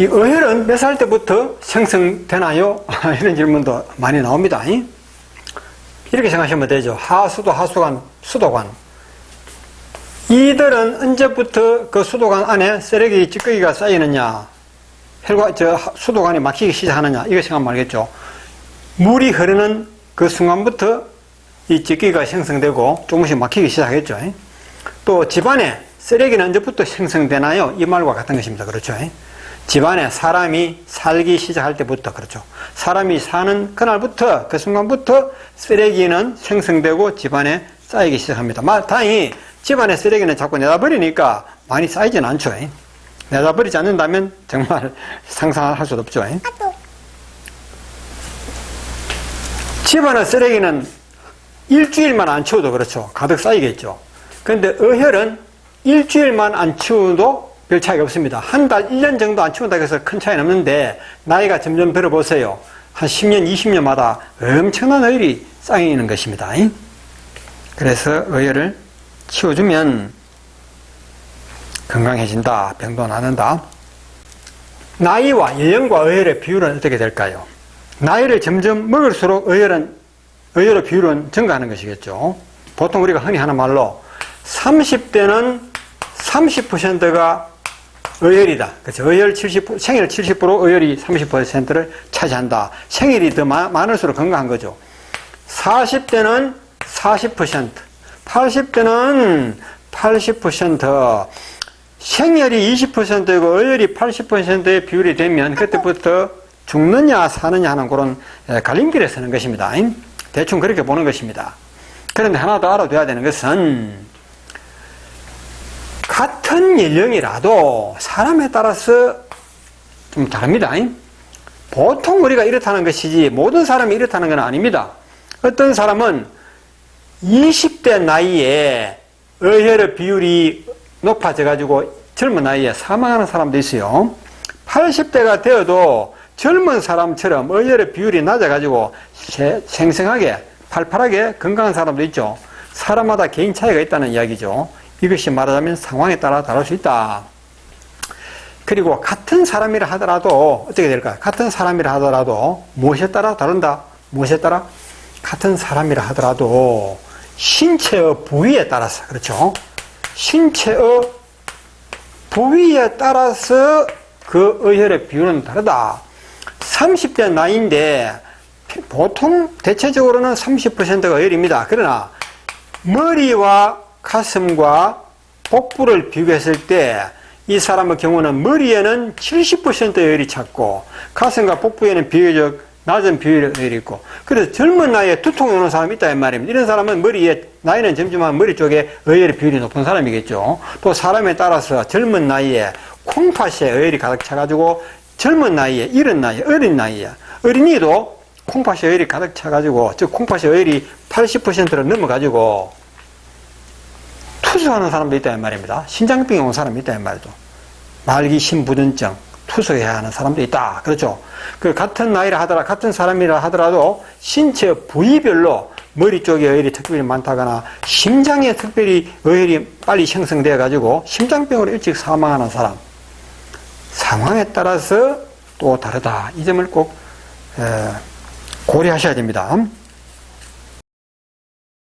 이 어혈은 몇 살 때부터 생성되나요? 이런 질문도 많이 나옵니다. 이렇게 생각하시면 되죠. 하수도, 하수관, 수도관. 이들은 언제부터 그 수도관 안에 쓰레기 찌꺼기가 쌓이느냐, 혈관, 저 수도관이 막히기 시작하느냐, 이거 생각하면 알겠죠. 물이 흐르는 그 순간부터 이 찌꺼기가 생성되고 조금씩 막히기 시작했죠. 또 집안에 쓰레기는 언제부터 생성되나요? 이 말과 같은 것입니다. 그렇죠. 집안에 사람이 살기 시작할 때부터 그렇죠. 사람이 사는 그날부터 그 순간부터 쓰레기는 생성되고 집안에 쌓이기 시작합니다. 마- 다행히 집안에 쓰레기는 자꾸 내다 버리니까 많이 쌓이진 않죠. 내다 버리지 않는다면 정말 상상할 수도 없죠. 집안의 쓰레기는 일주일만 안 치워도 그렇죠. 가득 쌓이겠죠. 그런데 어혈은 일주일만 안 치워도 별 차이가 없습니다. 한 달, 1년 정도 안 치운다고 해서 큰 차이는 없는데 나이가 점점 들어보세요. 한 10년, 20년마다 엄청난 어혈이 쌓이는 것입니다. 그래서 어혈을 치워주면 건강해진다, 병도 나는다. 나이와 연령과 어혈의 비율은 어떻게 될까요? 나이를 점점 먹을수록 어혈은, 어혈의 비율은 증가하는 것이겠죠. 보통 우리가 흔히 하는 말로 30대는 30%가 어혈이다. 그렇죠. 어혈 70%, 생일 70%, 어혈이 30%를 차지한다. 생일이 더 마- 많을수록 건강한 거죠. 40대는 40%, 80대는 80%, 생혈이 20%이고 어혈이 80%의 비율이 되면 그때부터 죽느냐 사느냐 하는 그런 에, 갈림길에 서는 것입니다. 대충 그렇게 보는 것입니다. 그런데 하나 더 알아둬야 되는 것은 같은 연령이라도 사람에 따라서 좀 다릅니다. 보통 우리가 이렇다는 것이지 모든 사람이 이렇다는 건 아닙니다. 어떤 사람은 20대 나이에 어혈의 비율이 높아져 가지고 젊은 나이에 사망하는 사람도 있어요. 80대가 되어도 젊은 사람처럼 어혈의 비율이 낮아 가지고 생생하게 팔팔하게 건강한 사람도 있죠. 사람마다 개인 차이가 있다는 이야기죠. 이것이 말하자면 상황에 따라 다를 수 있다. 그리고 같은 사람이라 하더라도 어떻게 될까요? 같은 사람이라 하더라도 무엇에 따라 다른다? 무엇에 따라? 같은 사람이라 하더라도 신체의 부위에 따라서 그렇죠. 신체의 부위에 따라서 그 의혈의 비율은 다르다. 30대 나이인데 보통 대체적으로는 30%가 의혈입니다. 그러나 머리와 가슴과 복부를 비교했을 때 이 사람의 경우는 머리에는 70%의 의혈이 찼고 가슴과 복부에는 비교적 낮은 비율의 의혈이 있고 그래서 젊은 나이에 두통이 오는 사람이 있다 이 말입니다. 이런 사람은 머리에 나이는 점점한 머리 쪽에 의혈의 비율이 높은 사람이겠죠. 또 사람에 따라서 젊은 나이에 콩팥에 의혈이 가득 차가지고 젊은 나이에 이른 나이에 어린 나이에 어린이도 콩팥에 의혈이 가득 차가지고 즉 콩팥에 의혈이 80%를 넘어가지고 투수하는 사람도 있다 이 말입니다. 신장병이 온 사람이 있다 이 말이죠. 말기 심부전증 투수해야 하는 사람도 있다. 그렇죠. 그 같은 나이라 하더라 같은 사람이라 하더라도 신체 부위별로 머리 쪽에 어혈이 특별히 많다거나 심장에 특별히 어혈이 빨리 형성되어 가지고 심장병으로 일찍 사망하는 사람 상황에 따라서 또 다르다. 이 점을 꼭 에, 고려하셔야 됩니다.